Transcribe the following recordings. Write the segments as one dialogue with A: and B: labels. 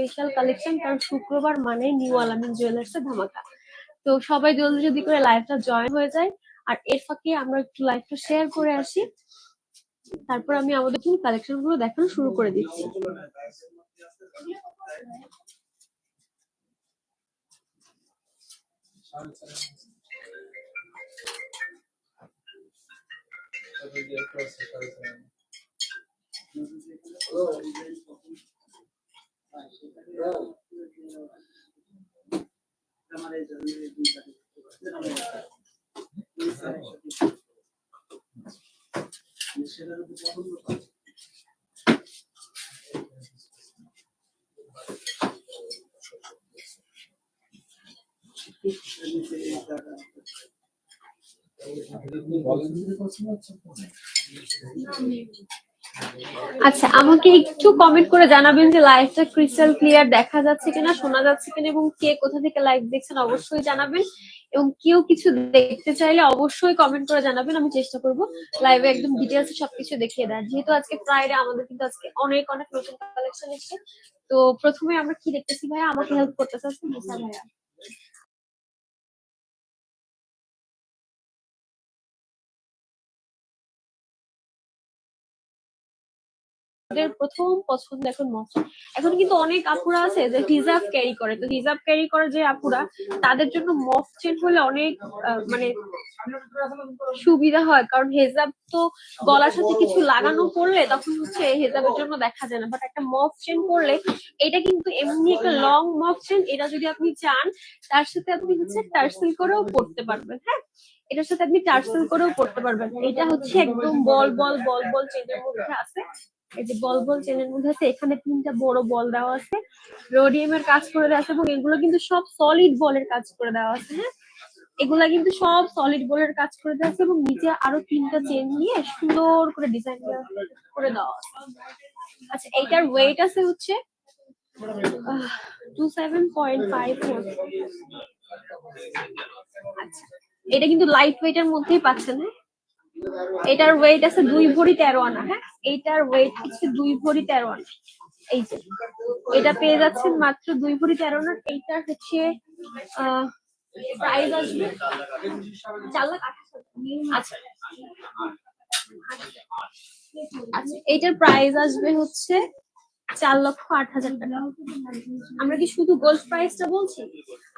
A: Special collection কারণ শুক্রবার মানে নিউ আলামিন জুয়েলার্স এর ধামাকা। তো সবাই জলদি জলদি করে লাইভটা জয়েন হয়ে যায়। আর এর ফাঁকে আমরা একটু লাইভটা শেয়ার করে আসি। তারপর আমি আমাদের কালেকশনগুলো দেখানো শুরু করে দিচ্ছি। বলেন আচ্ছা আমাকে একটু কমেন্ট করে জানাবেন যে লাইভটা ক্রিস্টাল ক্লিয়ার দেখা যাচ্ছে কিনা, শোনা যাচ্ছে কিনা এবং কে কোথা থেকে লাইভ দেখছেন অবশ্যই জানাবেন। এবং কেউ কিছু দেখতে চাইলে অবশ্যই কমেন্ট করে জানাবেন, আমি চেষ্টা করব লাইভে একদম ডিটেলস সবকিছু দেখিয়ে দেওয়ার। যেহেতু আজকে ফ্রাইডে আমাদের কিন্তু আজকে অনেক অনেক নতুন কালেকশন এসেছে। তো প্রথমে আমরা কি দেখতেছি ভাইয়া? আমাকে হেল্প করতে চাচ্ছি ভাইয়া। আমাদের প্রথম পছন্দ এখন মসজিদ। এখন কিন্তু অনেক আপুরা আছে যে হিজাব ক্যারি করে। তো হিজাব ক্যারি করে যে আপুরা, তাদের জন্য মফ চেন হলে অনেক মানে সুবিধা হয়। কারণ হেজাব তো গলার সাথে কিছু লাগানো পড়লে তখন হচ্ছে হেজাবের জন্য দেখা যায় না। বাট একটা মফ চেন পরলে এটা কিন্তু এমনি একটা লং মফ চেন এটা যদি আপনি চান, তার সাথে আপনি হচ্ছে টার্সেল করেও পড়তে পারবেন হ্যাঁ? এটার সাথে আপনি টার্সেল করেও পড়তে পারবেন। এটা হচ্ছে একদম বল বল বল বল চেনের মধ্যে আছে। এই যে বল বল চেনের মধ্যে আছে, এখানে তিনটা বড় বল দেওয়া আছে রোডিয়াম এর কাজ করে দেওয়া আছে এবং এগুলো কিন্তু সব সলিড বলের কাজ করে দেওয়া আছে হ্যাঁ? এগুলা কিন্তু সব সলিড বলের কাজ করে দেওয়া আছে এবং নিচে আরও তিনটা চেন নিয়ে সুন্দর করে ডিজাইন করে দেওয়া আছে। আচ্ছা এইটার ওয়েট আছে হচ্ছে টু সেভেন পয়েন্ট ফাইভ আচ্ছা এটা কিন্তু লাইট ওয়েটের মধ্যেই পাচ্ছেন হ্যাঁ? এটার ওয়েট আছে দুই ভরি তেরো আনা হ্যাঁ? এইটার ওয়েট হচ্ছে দুই ভরি তেরো আনা। এই যে, এটা পেয়ে যাচ্ছেন মাত্র দুই ভরি তেরো আনা। এইটার হচ্ছে প্রাইস আসবে চার লাখ আচ্ছা। আচ্ছা এইটার প্রাইস আসবে হচ্ছে চার লক্ষ আট হাজার টাকা। আমরা কি শুধু গোল্ড প্রাইসটা বলছি?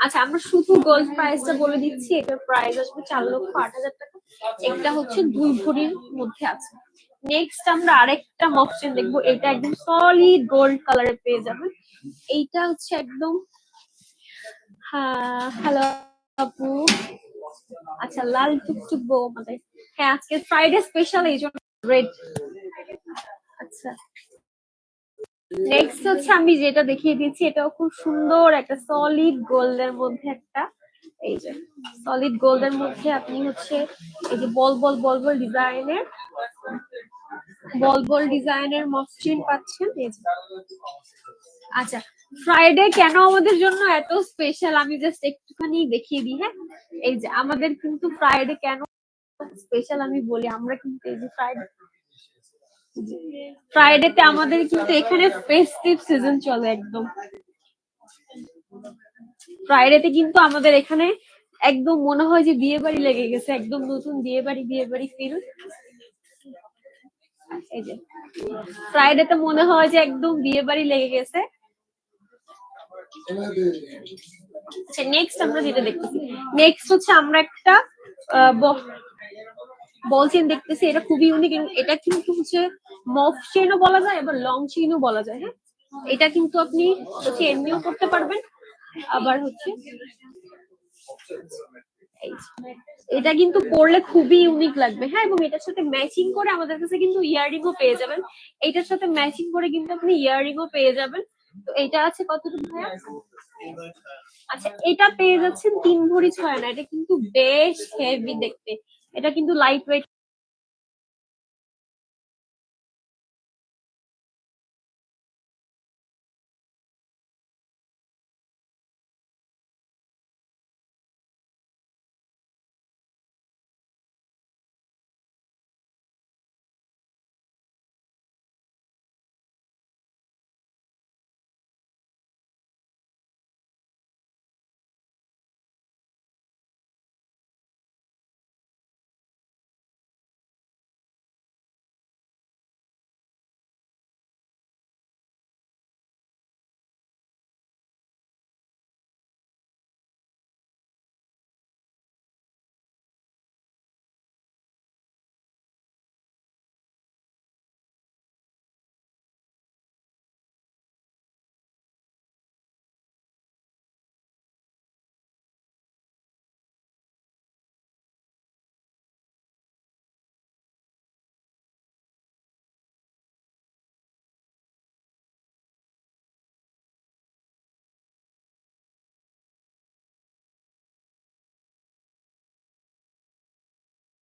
A: আচ্ছা আমরা শুধু গোল্ড প্রাইসটা বলে দিচ্ছি, এটার প্রাইস আসবে চার লক্ষ আট হাজার টাকা। এটা হচ্ছে দুই ভরির মধ্যে আছে। নেক্সট আমরা আরেকটা মকচেন দেখব, এটা একদম সলিড গোল্ড কালারে পেয়ে যাবেন। এইটা হচ্ছে একদম হ্যালো আপু। আচ্ছা লাল টুকটুক বউ আমাদের। হ্যাঁ আজকে ফ্রাইডে স্পেশাল এই জন্য রেড আচ্ছা। নেক্সট হচ্ছে আমি যেটা দেখিয়ে দিচ্ছি এটাও খুব সুন্দর, একটা সলিড গোল্ডের মধ্যে একটা, এই যে সলিড গোল্ডের মধ্যে আপনি হচ্ছে এই যে বল বল বল বল ডিজাইনের বল বল ডিজাইনের মসৃণ পাচ্ছেন, এই যে। আচ্ছা ফ্রাইডে কেন আমাদের জন্য এত স্পেশাল আমি জাস্ট একটুখানি দেখিয়ে দিই হ্যাঁ? এই যে, আমাদের কিন্তু ফ্রাইডে কেন স্পেশাল আমি বলি, আমরা কিন্তু এই যে ফ্রাইডে ফ্রাইডেতে আমাদের কিন্তু এখানে ফেস্টিভ সিজন চলে একদম। ফ্রাইডেতে কিন্তু আমাদের এখানে একদম মনে হয় যে বিয়ে বাড়ি লেগে গেছে, একদম নতুন বিয়ে বাড়ি বিয়ে বাড়ি ফিল এই যে। ফ্রাইডেতে মনে হয় যে একদম বিয়ে বাড়ি লেগে গেছে। আচ্ছা নেক্সট আমরা যেটা দেখতেছি। নেক্সট হচ্ছে আমরা একটা বল চেন দেখতেছি, এটা খুবই ইউনিক এটা কিন্তু হচ্ছে মফ চেনও বলা যায় আবার লং চেনও বলা যায় হ্যাঁ? এটা কিন্তু আপনি হচ্ছে এমনিও করতে পারবেন, আবার হচ্ছে এটা কিন্তু পরলে খুবই ইউনিক লাগবে হ্যাঁ? এবং এটার সাথে ম্যাচিং করে আমাদের কাছে কিন্তু ইয়াররিংও পেয়ে যাবেন। এটার সাথে ম্যাচিং করে কিন্তু আপনি ইয়াররিংও পেয়ে যাবেন। তো এটা আছে কতটুকু ভাইয়া? আচ্ছা এটা পেয়ে যাচ্ছেন তিন ভরি ছয় না এটা কিন্তু বেশ হেভি দেখতে। এটা কিন্তু লাইট ওয়েট